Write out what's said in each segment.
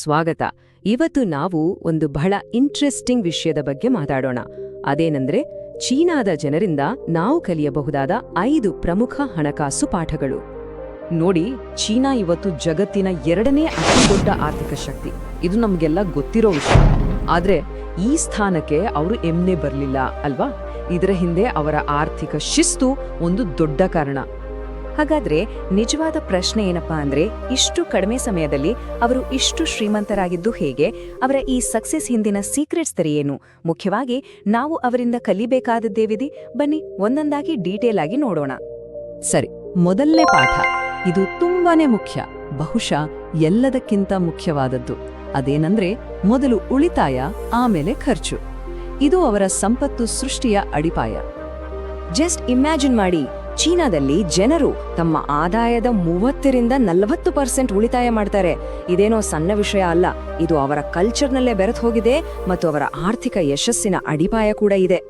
ಸ್ವಾಗತ. ಇವತ್ತು ನಾವು ಒಂದು ಬಹಳ ಇಂಟ್ರೆಸ್ಟಿಂಗ್ ವಿಷಯದ ಬಗ್ಗೆ ಮಾತಾಡೋಣ. ಅದೇನೆಂದ್ರೆ, ಚೀನಾದ ಜನರಿಂದ ನಾವು ಕಲಿಯಬಹುದಾದ ಐದು ಪ್ರಮುಖ ಹಣಕಾಸು ಪಾಠಗಳು. ನೋಡಿ, ಚೀನಾ ಇವತ್ತು ಜಗತ್ತಿನ ಎರಡನೇ ಅತಿ ದೊಡ್ಡ ಆರ್ಥಿಕ ಶಕ್ತಿ. ಇದು ನಮ್ಗೆಲ್ಲ ಗೊತ್ತಿರೋ ವಿಷಯ. ಆದ್ರೆ, ಈ ಸ್ಥಾನಕ್ಕೆ ಅವರು ಎಮ್ನೆ ಬರಲಿಲ್ಲ, ಅಲ್ವಾ? ಇದರ ಹಿಂದೆ ಅವರ ಆರ್ಥಿಕ ಶಿಸ್ತು ಒಂದು ದೊಡ್ಡ ಕಾರಣ. ಹಾಗಾದ್ರೆ ನಿಜವಾದ ಪ್ರಶ್ನೆ ಏನಪ್ಪಾ ಅಂದ್ರೆ, ಇಷ್ಟು ಕಡಿಮೆ ಸಮಯದಲ್ಲಿ ಅವರು ಇಷ್ಟು ಶ್ರೀಮಂತರಾಗಿದ್ದು ಹೇಗೆ? ಅವರ ಈ ಸಕ್ಸೆಸ್ ಹಿಂದಿನ ಸೀಕ್ರೆಟ್ಸ್ ಏನು? ಮುಖ್ಯವಾಗಿ ನಾವು ಅವರಿಂದ ಕಲಿಬೇಕಾದದ್ದೇವಿದೆ? ಬನ್ನಿ ಒಂದೊಂದಾಗಿ ಡೀಟೇಲ್ ಆಗಿ ನೋಡೋಣ. ಸರಿ, ಮೊದಲನೇ ಪಾಠ. ಇದು ತುಂಬಾನೇ ಮುಖ್ಯ. ಬಹುಶಃ ಎಲ್ಲದಕ್ಕಿಂತ ಮುಖ್ಯವಾದದ್ದು. ಅದೇನಂದ್ರೆ, ಮೊದಲು ಉಳಿತಾಯ, ಆಮೇಲೆ ಖರ್ಚು. ಇದು ಅವರ ಸಂಪತ್ತು ಸೃಷ್ಟಿಯ ಅಡಿಪಾಯ. ಜಸ್ಟ್ ಇಮ್ಯಾಜಿನ್ ಮಾಡಿ. ಚೀನಾದಲ್ಲಿ ಜನರು ತಮ್ಮ ಆದಾಯದ ಮೂವತ್ತರಿಂದ ನಲವತ್ತು ಪರ್ಸೆಂಟ್ ಉಳಿತಾಯ ಮಾಡ್ತಾರೆ. ಇದೇನೋ ಸಣ್ಣ ವಿಷಯ ಅಲ್ಲ. ಇದು ಅವರ ಕಲ್ಚರ್ನಲ್ಲೇ ಬೆರೆತು ಹೋಗಿದೆ ಮತ್ತು ಅವರ ಆರ್ಥಿಕ ಯಶಸ್ಸಿನ ಅಡಿಪಾಯ ಕೂಡ ಇದೆ.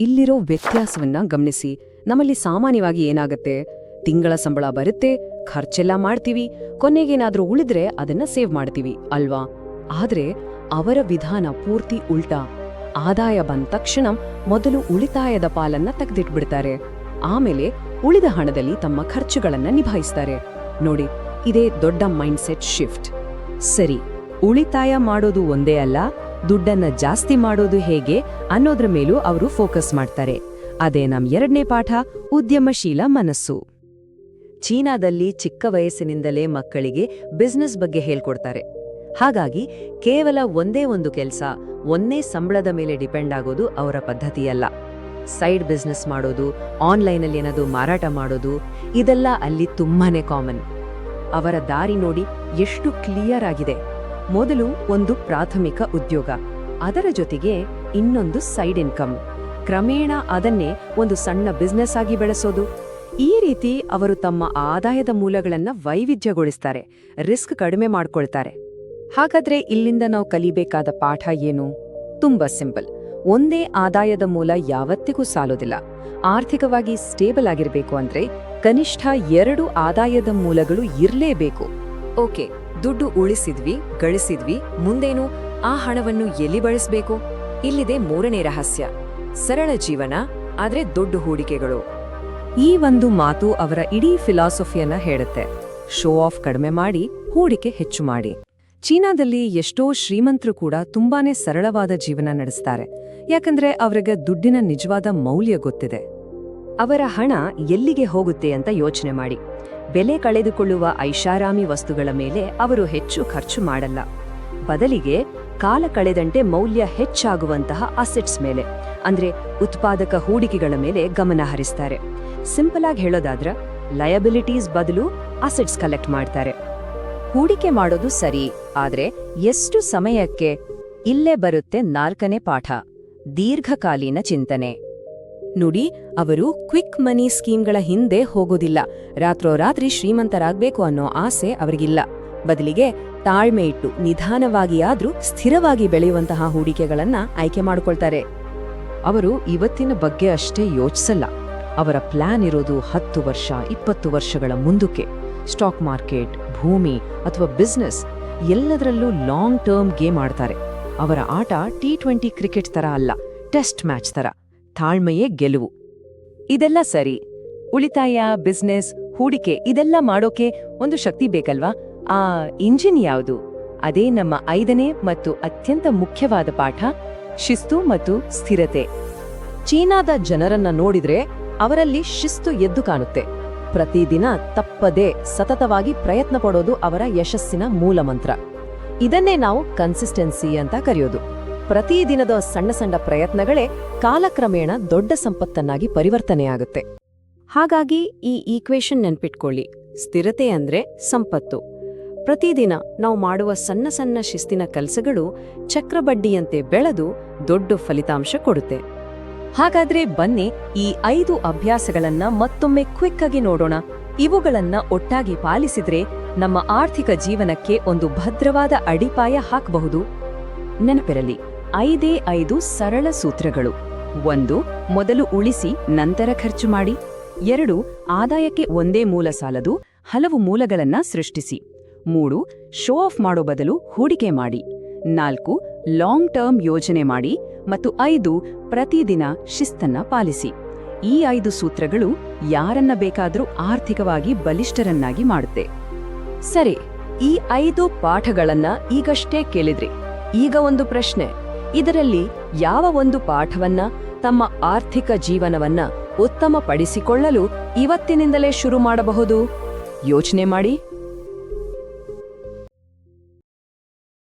ಇಲ್ಲಿರೋ ವ್ಯತ್ಯಾಸವನ್ನ ಗಮನಿಸಿ. ನಮ್ಮಲ್ಲಿ ಸಾಮಾನ್ಯವಾಗಿ ಏನಾಗುತ್ತೆ? ತಿಂಗಳ ಸಂಬಳ ಬರುತ್ತೆ, ಖರ್ಚೆಲ್ಲ ಮಾಡ್ತೀವಿ, ಕೊನೆಗೇನಾದ್ರೂ ಉಳಿದ್ರೆ ಅದನ್ನ ಸೇವ್ ಮಾಡ್ತೀವಿ, ಅಲ್ವಾ? ಆದ್ರೆ ಅವರ ವಿಧಾನ ಪೂರ್ತಿ ಉಲ್ಟಾ. ಆದಾಯ ಬಂದ ತಕ್ಷಣ ಮೊದಲು ಉಳಿತಾಯದ ಪಾಲನ್ನ ತೆಗೆದಿಟ್ಬಿಡ್ತಾರೆ. ಆಮೇಲೆ ಉಳಿದ ಹಣದಲ್ಲಿ ತಮ್ಮ ಖರ್ಚುಗಳನ್ನು ನಿಭಾಯಿಸ್ತಾರೆ. ನೋಡಿ, ಇದೇ ದೊಡ್ಡ ಮೈಂಡ್ಸೆಟ್ ಶಿಫ್ಟ್. ಸರಿ, ಉಳಿತಾಯ ಮಾಡೋದು ಒಂದೇ ಅಲ್ಲ, ದುಡ್ಡನ್ನ ಜಾಸ್ತಿ ಮಾಡೋದು ಹೇಗೆ ಅನ್ನೋದ್ರ ಮೇಲೂ ಅವರು ಫೋಕಸ್ ಮಾಡ್ತಾರೆ. ಅದೇ ನಮ್ ಎರಡನೇ ಪಾಠ, ಉದ್ಯಮಶೀಲ ಮನಸ್ಸು. ಚೀನಾದಲ್ಲಿ ಚಿಕ್ಕ ವಯಸ್ಸಿನಿಂದಲೇ ಮಕ್ಕಳಿಗೆ ಬಿಸ್ನೆಸ್ ಬಗ್ಗೆ ಹೇಳ್ಕೊಡ್ತಾರೆ. ಹಾಗಾಗಿ, ಕೇವಲ ಒಂದೇ ಒಂದು ಕೆಲಸ, ಒಂದೇ ಸಂಬಳದ ಮೇಲೆ ಡಿಪೆಂಡ್ ಆಗೋದು ಅವರ ಪದ್ಧತಿಯಲ್ಲ. ಸೈಡ್ ಬಿಸ್ನೆಸ್ ಮಾಡೋದು, ಆನ್ಲೈನಲ್ಲಿ ಏನಾದರೂ ಮಾರಾಟ ಮಾಡೋದು, ಇದೆಲ್ಲ ಅಲ್ಲಿ ತುಂಬಾನೇ ಕಾಮನ್. ಅವರ ದಾರಿ ನೋಡಿ ಎಷ್ಟು ಕ್ಲಿಯರ್ ಆಗಿದೆ. ಮೊದಲು ಒಂದು ಪ್ರಾಥಮಿಕ ಉದ್ಯೋಗ, ಅದರ ಜೊತೆಗೆ ಇನ್ನೊಂದು ಸೈಡ್ ಇನ್ಕಮ್. ಕ್ರಮೇಣ ಅದನ್ನೇ ಒಂದು ಸಣ್ಣ ಬಿಸ್ನೆಸ್ ಆಗಿ ಬೆಳೆಸೋದು. ಈ ರೀತಿ ಅವರು ತಮ್ಮ ಆದಾಯದ ಮೂಲಗಳನ್ನು ವೈವಿಧ್ಯಗೊಳಿಸ್ತಾರೆ, ರಿಸ್ಕ್ ಕಡಿಮೆ ಮಾಡ್ಕೊಳ್ತಾರೆ. ಹಾಗಾದ್ರೆ ಇಲ್ಲಿಂದ ನಾವು ಕಲಿಬೇಕಾದ ಪಾಠ ಏನು? ತುಂಬಾ ಸಿಂಪಲ್. ಒಂದೇ ಆದಾಯದ ಮೂಲ ಯಾವತ್ತಿಗೂ ಸಾಲೋದಿಲ್ಲ ಆರ್ಥಿಕವಾಗಿ ಸ್ಟೇಬಲ್ ಆಗಿರಬೇಕು ಅಂದ್ರೆ ಕನಿಷ್ಠ ಎರಡು ಆದಾಯದ ಮೂಲಗಳು ಇರಲೇಬೇಕು. ಓಕೆ, ದುಡ್ಡು ಉಳಿಸಿದ್ವಿ, ಗಳಿಸಿದ್ವಿ, ಮುಂದೇನು ಆ ಹಣವನ್ನು ಎಲ್ಲಿ ಬಳಸಬೇಕು? ಇಲ್ಲಿದೆ ಮೂರನೇ ರಹಸ್ಯ. ಸರಳ ಜೀವನ, ಆದ್ರೆ ದೊಡ್ಡ ಹೂಡಿಕೆಗಳು. ಈ ಒಂದು ಮಾತು ಅವರ ಇಡೀ ಫಿಲಾಸಫಿಯನ್ನ ಹೇಳುತ್ತೆ. ಶೋ ಆಫ್ ಕಡಿಮೆ ಮಾಡಿ, ಹೂಡಿಕೆ ಹೆಚ್ಚು ಮಾಡಿ. ಚೀನಾದಲ್ಲಿ ಎಷ್ಟೋ ಶ್ರೀಮಂತರು ಕೂಡ ತುಂಬಾನೇ ಸರಳವಾದ ಜೀವನ ನಡೆಸ್ತಾರೆ. ಯಾಕಂದ್ರೆ ಅವರಿಗೆ ದುಡ್ಡಿನ ನಿಜವಾದ ಮೌಲ್ಯ ಗೊತ್ತಿದೆ. ಅವರ ಹಣ ಎಲ್ಲಿಗೆ ಹೋಗುತ್ತೆ ಅಂತ ಯೋಚನೆ ಮಾಡಿ. ಬೆಲೆ ಕಳೆದುಕೊಳ್ಳುವ ಐಷಾರಾಮಿ ವಸ್ತುಗಳ ಮೇಲೆ ಅವರು ಹೆಚ್ಚು ಖರ್ಚು ಮಾಡಲ್ಲ. ಬದಲಿಗೆ ಕಾಲ ಕಳೆದಂತೆ ಮೌಲ್ಯ ಹೆಚ್ಚಾಗುವಂತಹ ಅಸೆಟ್ಸ್ ಮೇಲೆ, ಅಂದ್ರೆ ಉತ್ಪಾದಕ ಹೂಡಿಕೆಗಳ ಮೇಲೆ ಗಮನ ಹರಿಸ್ತಾರೆ. ಸಿಂಪಲ್ ಆಗಿ ಹೇಳೋದಾದ್ರ ಲಯಬಿಲಿಟೀಸ್ ಬದಲು ಅಸೆಟ್ಸ್ ಕಲೆಕ್ಟ್ ಮಾಡ್ತಾರೆ. ಹೂಡಿಕೆ ಮಾಡೋದು ಸರಿ, ಆದ್ರೆ ಎಷ್ಟು ಸಮಯಕ್ಕೆ ಇಲ್ಲೇ ಬರುತ್ತೆ ನಾಲ್ಕನೇ ಪಾಠ. ದೀರ್ಘಕಾಲೀನ ಚಿಂತನೆ. ನೋಡಿ, ಅವರು ಕ್ವಿಕ್ ಮನಿ ಸ್ಕೀಮ್ಗಳ ಹಿಂದೆ ಹೋಗೋದಿಲ್ಲ. ರಾತ್ರೋರಾತ್ರಿ ಶ್ರೀಮಂತರಾಗಬೇಕು ಅನ್ನೋ ಆಸೆ ಅವರಿಗಿಲ್ಲ. ಬದಲಿಗೆ ತಾಳ್ಮೆ ಇಟ್ಟು ನಿಧಾನವಾಗಿ ಆದ್ರೂ ಸ್ಥಿರವಾಗಿ ಬೆಳೆಯುವಂತಹ ಹೂಡಿಕೆಗಳನ್ನ ಆಯ್ಕೆ ಮಾಡಿಕೊಳ್ತಾರೆ. ಅವರು ಇವತ್ತಿನ ಬಗ್ಗೆ ಅಷ್ಟೇ ಯೋಚಿಸಲ್ಲ. ಅವರ ಪ್ಲಾನ್ ಇರೋದು ಹತ್ತು ವರ್ಷ, ಇಪ್ಪತ್ತು ವರ್ಷಗಳ ಮುಂದಕ್ಕೆ. ಸ್ಟಾಕ್ ಮಾರ್ಕೆಟ್, ಭೂಮಿ ಅಥವಾ ಬಿಸ್ನೆಸ್ ಎಲ್ಲದರಲ್ಲೂ ಲಾಂಗ್ ಟರ್ಮ್ ಗೇಮ್ ಆಡ್ತಾರೆ. ಅವರ ಆಟ ಟಿ ಟ್ವೆಂಟಿ ಕ್ರಿಕೆಟ್ ತರ ಅಲ್ಲ ಟೆಸ್ಟ್ ಮ್ಯಾಚ್ ತರ, ತಾಳ್ಮೆಯೇ ಗೆಲುವು. ಇದೆಲ್ಲ ಸರಿ. ಉಳಿತಾಯ ಬಿಸ್ನೆಸ್ ಹೂಡಿಕೆ ಇದೆಲ್ಲ ಮಾಡೋಕೆ ಒಂದು ಶಕ್ತಿ ಬೇಕಲ್ವಾ? ಆ ಇಂಜಿನ್ ಯಾವುದು? ಅದೇ ನಮ್ಮ ಐದನೇ ಮತ್ತು ಅತ್ಯಂತ ಮುಖ್ಯವಾದ ಪಾಠ, ಶಿಸ್ತು ಮತ್ತು ಸ್ಥಿರತೆ. ಚೀನಾದ ಜನರನ್ನ ನೋಡಿದ್ರೆ ಅವರಲ್ಲಿ ಶಿಸ್ತು ಎದ್ದು ಕಾಣುತ್ತೆ. ಪ್ರತಿದಿನ ತಪ್ಪದೇ ಸತತವಾಗಿ ಪ್ರಯತ್ನ ಪಡೋದು ಅವರ ಯಶಸ್ಸಿನ ಮೂಲ ಮಂತ್ರ. ಇದನ್ನೇ ನಾವು ಕನ್ಸಿಸ್ಟೆನ್ಸಿ ಅಂತ ಕರೆಯೋದು. ಪ್ರತಿದಿನದ ಸಣ್ಣ ಸಣ್ಣ ಪ್ರಯತ್ನಗಳೇ ಕಾಲಕ್ರಮೇಣ ದೊಡ್ಡ ಸಂಪತ್ತನ್ನಾಗಿ ಪರಿವರ್ತನೆಯಾಗುತ್ತೆ ಹಾಗಾಗಿ ಈ ಈಕ್ವೇಶನ್ ನೆನ್ಪಿಟ್ಕೊಳ್ಳಿ. ಸ್ಥಿರತೆ ಅಂದ್ರೆ ಸಂಪತ್ತು. ಪ್ರತಿದಿನ ನಾವು ಮಾಡುವ ಸಣ್ಣ ಸಣ್ಣ ಶಿಸ್ತಿನ ಕೆಲಸಗಳು ಚಕ್ರಬಡ್ಡಿಯಂತೆ ಬೆಳೆದು ದೊಡ್ಡ ಫಲಿತಾಂಶ ಕೊಡುತ್ತೆ. ಹಾಗಾದ್ರೆ ಬನ್ನಿ ಈ ಐದು ಅಭ್ಯಾಸಗಳನ್ನ ಮತ್ತೊಮ್ಮೆ ಕ್ವಿಕ್ ಆಗಿ ನೋಡೋಣ. ಇವುಗಳನ್ನ ಒಟ್ಟಾಗಿ ಪಾಲಿಸಿದ್ರೆ ನಮ್ಮ ಆರ್ಥಿಕ ಜೀವನಕ್ಕೆ ಒಂದು ಭದ್ರವಾದ ಅಡಿಪಾಯ ಹಾಕಬಹುದು. ನೆನಪಿರಲಿ, ಐದೇ ಐದು ಸರಳ ಸೂತ್ರಗಳು. ಒಂದು, ಮೊದಲು ಉಳಿಸಿ, ನಂತರ ಖರ್ಚು ಮಾಡಿ. ಎರಡು, ಆದಾಯಕ್ಕೆ ಒಂದೇ ಮೂಲ ಸಾಲದು, ಹಲವು ಮೂಲಗಳನ್ನ ಸೃಷ್ಟಿಸಿ. ಮೂರು, ಶೋ ಆಫ್ ಮಾಡೋ ಬದಲು ಹೂಡಿಕೆ ಮಾಡಿ. ನಾಲ್ಕು, ಲಾಂಗ್ ಟರ್ಮ್ ಯೋಜನೆ ಮಾಡಿ. ಮತ್ತು ಐದು, ಪ್ರತಿದಿನ ಶಿಸ್ತನ್ನ ಪಾಲಿಸಿ. ಈ ಐದು ಸೂತ್ರಗಳು ಯಾರನ್ನ ಬೇಕಾದರೂ ಆರ್ಥಿಕವಾಗಿ ಬಲಿಷ್ಠರನ್ನಾಗಿ ಮಾಡುತ್ತೆ. ಸರಿ, ಈ ಐದು ಪಾಠಗಳನ್ನ ಈಗಷ್ಟೇ ಕೇಳಿದ್ರಿ. ಈಗ ಒಂದು ಪ್ರಶ್ನೆ. ಇದರಲ್ಲಿ ಯಾವ ಒಂದು ಪಾಠವನ್ನ ತಮ್ಮ ಆರ್ಥಿಕ ಜೀವನವನ್ನ ಉತ್ತಮಪಡಿಸಿಕೊಳ್ಳಲು ಇವತ್ತಿನಿಂದಲೇ ಶುರು ಮಾಡಬಹುದು? ಯೋಚನೆ ಮಾಡಿ.